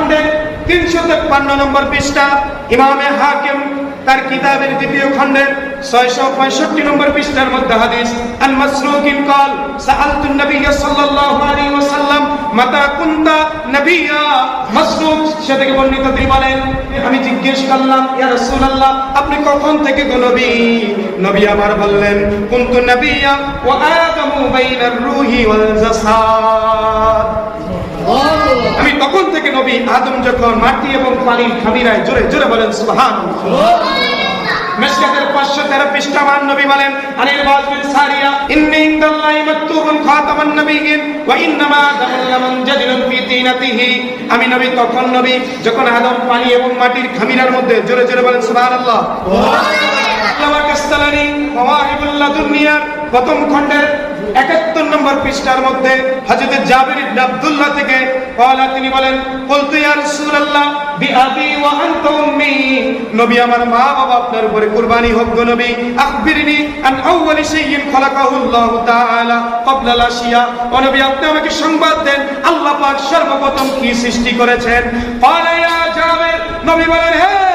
খণ্ডের তিনশো তেপ্পান্ন নম্বর পৃষ্ঠা, ইমামে হাকিম তার কিতাবের দ্বিতীয় খণ্ডের ছয়শো পঁয়ষট্টি নম্বর পৃষ্ঠার মধ্যে হাদিস, আন মাসরুকিন কল, সাআলতু নবী সাল্লাল্লাহু আলাইহি ওয়াসাল্লাম, মাতা কুনতা নবিয়া মাসরুক, সে বর্ণিত তিনি বলেন, আমি জিজ্ঞেস করলাম, ইয়া রাসূলুল্লাহ, আপনি কখন থেকে গো নবী? নবী আমার বললেন, কুনতু নবিয়া ওয়া আদামু বাইনার রূহি ওয়াল জাসাদ। আমি তখন থেকে নবী আদম যখন মাটি এবং পানির খামিরায় জোরে জোরে বলেন সুবহান মেশকাতের 513 পৃষ্ঠা নবী বলেন, আনিল বাজ বিন সারিয়া, ইন্নী ইনদাল্লাহি মাকতুবুন খাতামান নবিয়িন, ওয়া ইন্নামা আদামুল জাদিলুন ফি তিনাতিহি। আমি নবী, তখন নবী, যখন আদম পানি এবং মাটির খামিরার মধ্যে জোরে জোরে বলেন লাদুনিয়ার প্রথম খণ্ডের একাত্তর নম্বর পৃষ্ঠার মধ্যে হযরত জাবির আব্দুল্লাহ থেকে কলা তিনি বলেন ইয়া রাসূলুল্লাহ ওয়া আনতা উম্মি নবী আমার মা বাবা আপনার উপরে কুরবানি হোক গো নবী। আখবিরনি আন শাইইন তাআলা ক্বাবলা ও নবী, আপনি আমাকে সংবাদ দেন, আল্লাহ পাক সর্বপ্রথম কি সৃষ্টি করেছেন? ইয়া জাবের। নবী বলেন, হে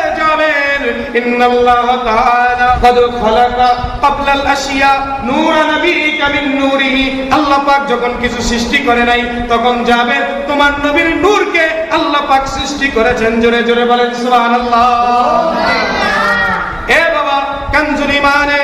إن الله تعالى قد خلق قبل الأشياء نور نبيك من نوره আল্লাহ পাক যখন কিছু সৃষ্টি করে নাই তখন যাবে তোমার নবীর নূরকে আল্লাহ পাক সৃষ্টি করেছেন জোরে জোরে বলেন সুবহানাল্লাহ এ বাবা কানজুল ইমানের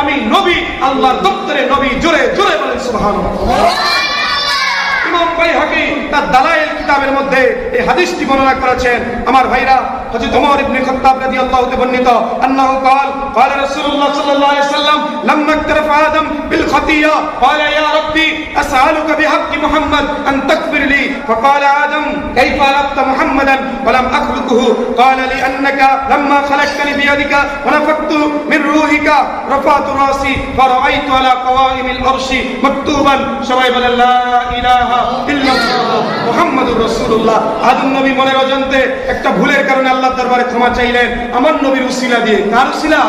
আমি নবী, আল্লাহর দপ্তরে নবী, জোরে জোরে বলেন সুবহান ইমাম বাইহাকি তার দালাইল কিতাবের মধ্যে এই হাদিসটি বর্ণনা করেছেন, আমার ভাইরা হযরত ওমর ইবনে খাত্তাব রাদিয়াল্লাহু তাআলা বর্ণিত আন্নাহু قال قال رسول الله صلى الله عليه وسلم لما اقترف آدم بالخطيئة قال يا ربي أسألك بحق محمد أن تغفر لي فقال آدم كيف عرفت محمدا ولم أخلقه قال لأنك لما خلقتني بيدك ونفخت من روحك رفعت راسي فرأيت على قوائم الأرش مكتوبا شوائب لا إله إلا الله মোহাম্মদুর রসুল্লাহ আদম নবী মনের একটা ভুলের কারণে আল্লাহ দরবারে ক্ষমা চাইলেন। আমার নবীর উসিলা দিয়ে। কার উসিলা?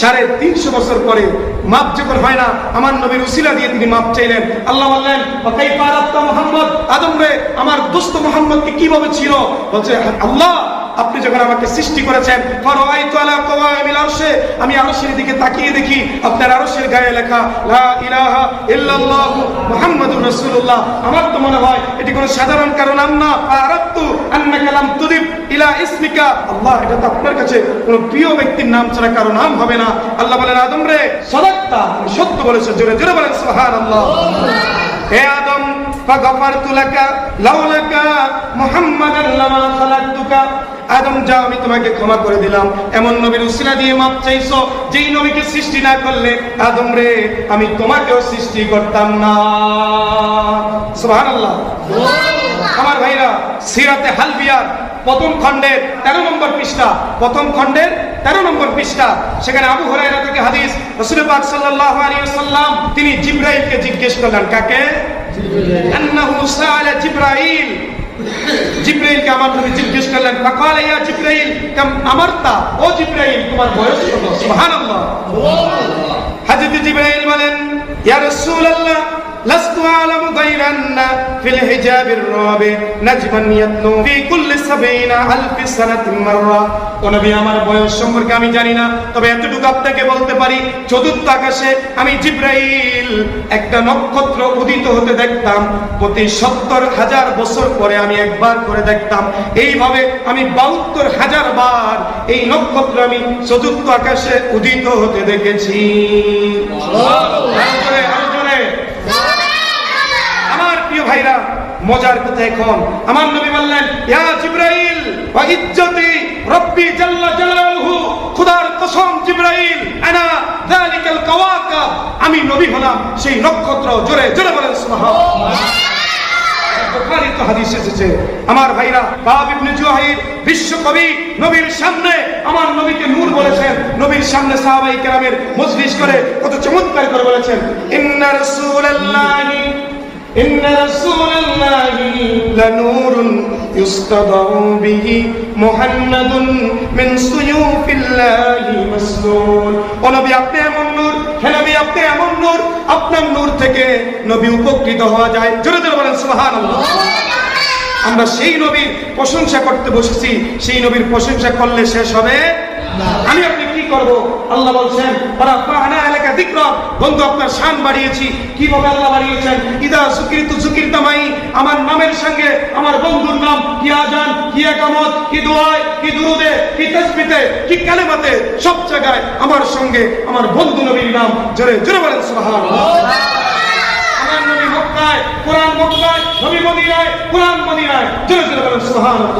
সাড়ে তিনশো বছর পরে মাপ যখন হয় না আমার নবীর উসিলা দিয়ে তিনি মাপ চাইলেন। আল্লাহ বললেন মোহাম্মদ? আদম রে আমার দুস্থ মোহাম্মদকে কীভাবে ছিল বলছে আল্লাহ আপনি যখন আমাকে সৃষ্টি করেছেন ফারাআইতু আলা কওয়ামিল আরশে আমি আরশের দিকে তাকিয়ে দেখি আপনার আরশের গায়ে লেখা লা ইলাহা ইল্লাল্লাহ মুহাম্মাদুর রাসূলুল্লাহ আমার তো মনে হয় এটি কোনো সাধারণ কারণ নাম না আরাত্তু আন্নাকা লাম তুদিব ইলা ইসমিকা আল্লাহ এটা তো আপনার কাছে কোনো প্রিয় ব্যক্তির নাম ছাড়া কারো নাম হবে না আল্লাহ বলেন আদম রে সদাক্তা তুমি সত্য বলেছো জোরে জোরে বলেন সুবহানাল্লাহ হে আদম فغفرت لك لولاك محمدا لما خلقتك আদম যা আমি তোমাকে ক্ষমা করে দিলাম। এমন নবীর উসিলা দিয়ে মাপ চাইছো যেই নবীকে সৃষ্টি না করলে আদম রে আমি তোমাকেও সৃষ্টি করতাম না। সুবহানাল্লাহ। আমার ভাইরা সিরাতে হালবিয়ার প্রথম খণ্ডের তেরো নম্বর পৃষ্ঠা প্রথম খণ্ডের তেরো নম্বর পৃষ্ঠা সেখানে আবু হরাইরা থেকে হাদিস রসুল পাক সাল্লাল্লাহু আলাইহি ওয়াসাল্লাম তিনি জিব্রাইলকে জিজ্ঞেস করলেন কাকে? আন্নাহু সাআলা জিব্রাইল। জিব্রাইলকে আমার নবী জিজ্ঞেস করলেন ফাকালা ইয়া জিব্রাইল কাম আমারতা ও জিব্রাইল তোমার বয়স কত সুবহানাল্লাহ হযরত জিব্রাইল বলেন ইয়া রাসূলুল্লাহ لست أعلم غير أن في الحجاب الرابع نجما يتلو في كل سبعين ألف سنة مرة ও নবী আমার বয়স সম্পর্কে আমি জানি না তবে এতটুকু আপনাকে বলতে পারি চতুর্থ আকাশে আমি জিব্রাইল একটা নক্ষত্র উদিত হতে দেখতাম। প্রতি সত্তর হাজার বছর পরে আমি একবার করে দেখতাম। এইভাবে আমি বাহাত্তর হাজার বার এই নক্ষত্র আমি চতুর্থ আকাশে উদিত হতে দেখেছি। আমার প্রিয় ভাইরা, মজার কথা এখন। আমার নবী বললেন, ইয়া জিব্রাইল ইজ্জতি। রব্বি জাল্লা কসম জিব্রাইল আমি নবী হলাম সেই নক্ষত্র জোরে জোরে বলেন সুবহানাল্লাহ। হাদিস এসেছে। আমার ভাইরা বাব ইবনে জুহাইর বিশ্বকবি নবীর সামনে আমার নবীকে নূর বলেছেন। নবীর সামনে সাহাবাই কেরামের মজলিস করে কত চমৎকার করে বলেছেন ইন্না রাসূলুল্লাহি ইন্না রাসূলুল্লাহি লানূরুন يستضع به محمد من سيوف الله مسلول ও নবী আপনি এমন নূর হে নবী আপনি এমন নূর আপনার নূর থেকে নবী উপকৃত হওয়া যায় জোরে জোরে বলেন সুবহানাল্লাহ আমরা সেই নবীর প্রশংসা করতে বসেছি সেই নবীর প্রশংসা করলে শেষ হবে আমি আপনি কি করব। আল্লাহ বলছেন ওরা এলাকা দিকরব বন্ধু আপনার শান বাড়িয়েছি। কীভাবে আল্লাহ বাড়িয়েছেন? ইদা সুকিরিতু সুকিরতামাই। আমার নামের সঙ্গে আমার বন্ধুর নাম কি আজান কি একামত কি দোয়ায় কি দুরুদে কি তাসবিতে কি কালেমাতে সব জায়গায় আমার সঙ্গে আমার বন্ধু নবীর নাম। জোরে জোরে বলেন সুবহানাল্লাহ। আমার নবী মক্কায় কোরআন মক্কায় নবী মদিনায় কোরআন মদিনায়। জোরে জোরে বলেন সুবহানাল্লাহ।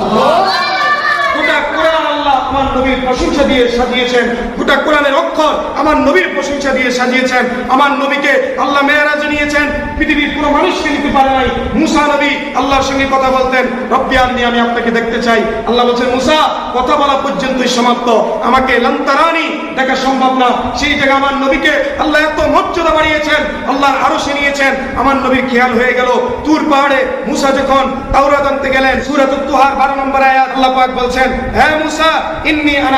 গোটা কোরআন আল্লাহ আমার নবীর প্রশংসা দিয়ে সাজিয়েছেন। গোটা কোরআনের অক্ষর আমার নবীর প্রশংসা দিয়ে সাজিয়েছেন। আমার নবীকে আল্লাহ মেয়েরাজ নিয়েছেন। পৃথিবীর কোনো মানুষকে নিতে পারে নাই। মুসা নবী আল্লাহর সঙ্গে কথা বলতেন। রব্বি আল্লাহ আমি আপনাকে দেখতে চাই। আল্লাহ বলছেন, মুসা, কথা বলা পর্যন্তই সমাপ্ত। আমাকে লন্তারানি দেখা সম্ভব না। সেই জায়গায় আমার নবীকে আল্লাহ এত মর্যাদা বাড়িয়েছেন। আল্লাহর আরও নিয়েছেন। আমার নবীর খেয়াল হয়ে গেল। তুর পাহাড়ে মুসা যখন তাওরাত আনতে গেলেন সূরাত তুহার 12 নম্বর আয়াত আল্লাহ পাক বলছেন হ্যাঁ মুসা, ইন্নী আনা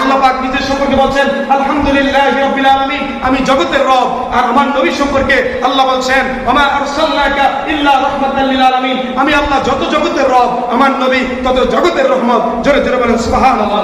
আল্লাহ পাক নিজের সম্পর্কে বলছেন আলহামদুলিল্লাহি রাব্বিল আলামিন। আমি জগতের রব আর আমার নবী সম্পর্কে আল্লাহ বলছেন আমা আরসালনাকা ইল্লা রাহমাতাল লিল আলামিন। আমি আল্লাহ যত জগতের রব আমার নবী তত জগতের রহমত। জোরে জোরে বলেন সুবহানাল্লাহ।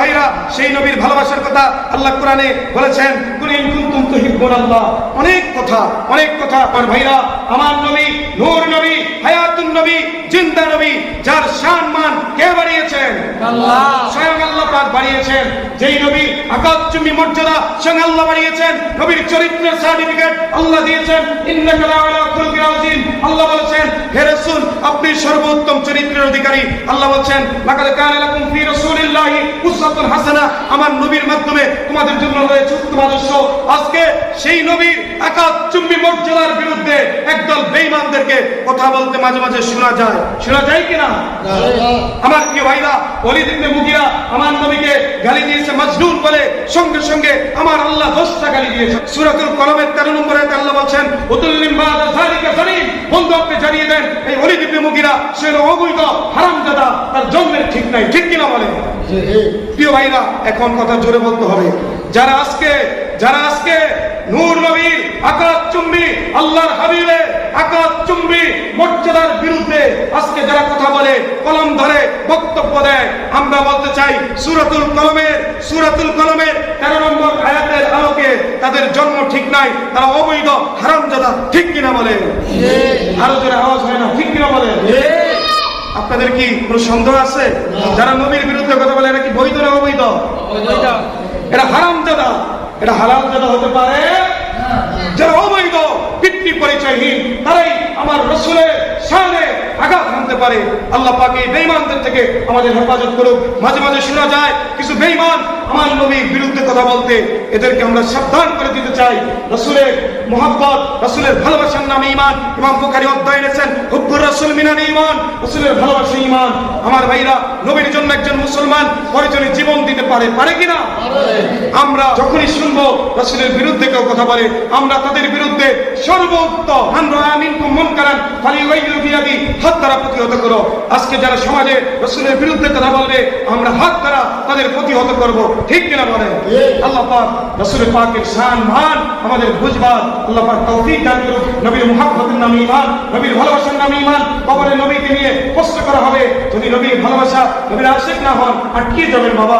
ভাইরা সেই নবীর ভালোবাসার কথা আল্লাহ কোরআনে বলেছেন কুল ইন কুনতুম তুহিব্বুনাল্লাহ। অনেক কথা অনেক কথা আমার ভাইরা। আমার নবী নূর নবী হায়াতুন নবী জিন্দা নবী যার সান মান কে বাড়িয়েছেন? আল্লাহ। স্বয়ং আল্লাহ পাক বাড়িয়েছেন। যেই নবী আকাশচুম্বী মর্যাদা স্বয়ং আল্লাহ বাড়িয়েছেন। নবীর চরিত্রের সার্টিফিকেট আল্লাহ দিয়েছেন। লাআলা খুলকিন আল্লাহ বলেছেন হে রাসূল আপনি সর্বোত্তম চরিত্রের অধিকারী। আল্লাহ বলছেন, লাকাদ কানা লাকুম ফি রাসূলিল্লাহি উসওয়াতুন হাসানাহ আমার নবীর মাধ্যমে তোমাদের জন্য রয়েছে উত্তম আদর্শ। আজকে সেই নবীর আকাশচুম্বী মর্যাদার বিরুদ্ধে একদল বেঈমানদেরকে কথা বলতে মাঝে মাঝে শোনা যায়। শোনা যায় কিনা? আমার প্রিয় ভাইরা, ওলিদ ইবনে মুগিরা আমার নবীকে গালি দিয়েছে মাজনুন বলে, সঙ্গে সঙ্গে আমার আল্লাহ দশটা গালি দিয়েছে। সূরাতুল কলমের 13 নম্বরে আল্লাহ বলছেন উতুল্লিম বাদা যালিকা জালিম। বন্ধু, আপনি জানিয়ে দেন এই ইবনে মুগিরা সে অবৈধ হারামজাদা তার জন্মের ঠিক নাই। ঠিক কিনা বলে? প্রিয় ভাইরা এখন কথা জোরে বলতে হবে। যারা আজকে যারা আজকে নূর নবীর আকাশ চুম্বি আল্লাহর হাবিবে আকাশ চুম্বি মর্যাদার বিরুদ্ধে আজকে যারা কথা বলে কলম ধরে বক্তব্য দেয় আমরা বলতে চাই সুরাতুল কলমের সুরাতুল কলমের তেরো নম্বর আয়াতের আলোকে তাদের জন্ম ঠিক নাই, তারা অবৈধ হারামজাদা ঠিক কিনা বলে? আরও জোরে আওয়াজ হয় না, ঠিক কিনা বলে? আপনাদের কি কোনো সন্দেহ আছে? যারা নবীর বিরুদ্ধে কথা বলে, এরা কি বৈধ না অবৈধ? এটা হারামজাদা এটা হালালজাদা হতে পারে। যারা অবৈধ পিতৃ পরিচয়হীন, তারাই আমার রসুলের সামনে আঘাত হানতে পারে। আল্লাহ পাকে এই বেঈমানদের থেকে আমাদের হেফাজত করুক। মাঝে মাঝে শোনা যায়, কিছু বেঈমান আমার নবীর বিরুদ্ধে কথা বলতে এদেরকে আমরা সাবধান করে দিতে চাই। রসুলের মোহাব্বত, রসুলের ভালোবাসার নামে ইমান ইমাম বুখারী অধ্যায় এনেছেন, হুব্বুর রাসূল মিনাল ইমান রসুলের ভালোবাসা ইমান আমার ভাইরা, নবীর জন্য একজন মুসলমান পরিচয় জীবন দিতে পারে পারে কিনা? আমরা যখনই শুনব রসুলের বিরুদ্ধে কেউ কথা বলে, আমরা তাদের বিরুদ্ধে সর্বোক্ত মন করেন খালি ওই বিরোধী হাত দ্বারা প্রতিহত করো। আজকে যারা সমাজে রসুলের বিরুদ্ধে কথা বলবে, আমরা হাত দ্বারা তাদের প্রতিহত করব। ঠিক কিনা বলে আল্লাহ পাক রসুলের পাকের শান মান আমাদের বুঝবার। আল্লাহ পাক তৌফিক দান করুক। নবীর মুহাব্বতের নামে ইমান নবীর ভালোবাসার নামে ইমান কবরে নবীকে নিয়ে কষ্ট করা হবে। যদি নবীর ভালোবাসা নবীর আশিক না হন কি যাবেন বাবা।